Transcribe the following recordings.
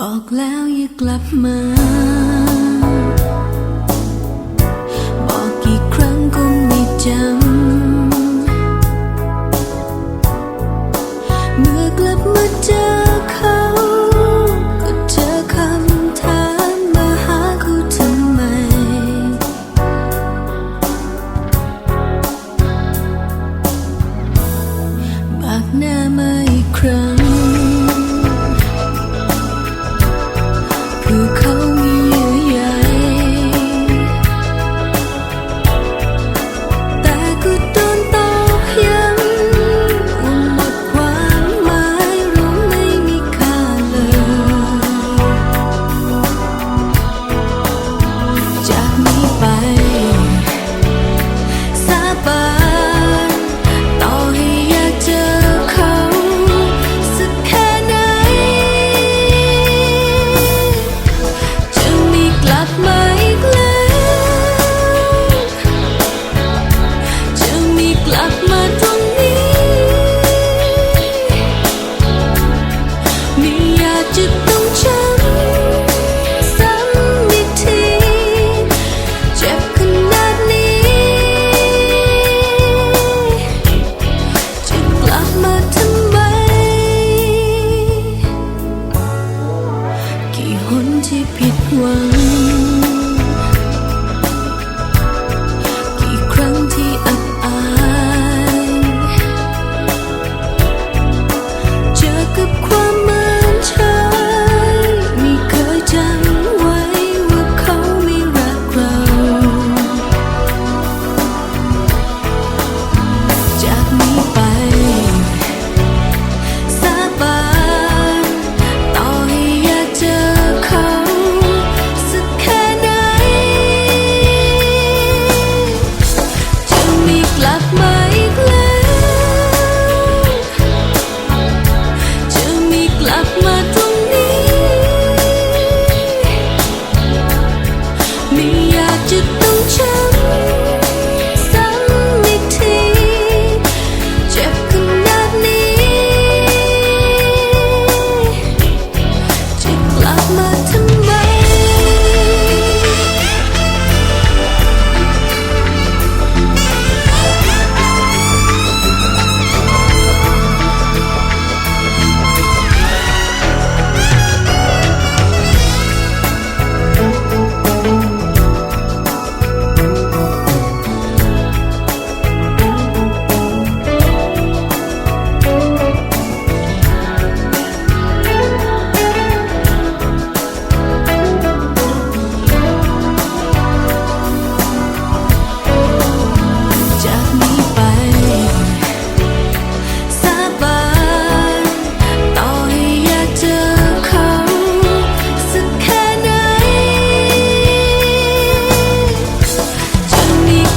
บอกแล้วอย่ากลับมา บอกกี่ครั้งก็ไม่จำ เมื่อกลับมาเจอเขาก็เจอคำถามมาหาเขาทำไม บากหน้ามาอีกครั้ง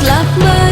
love me.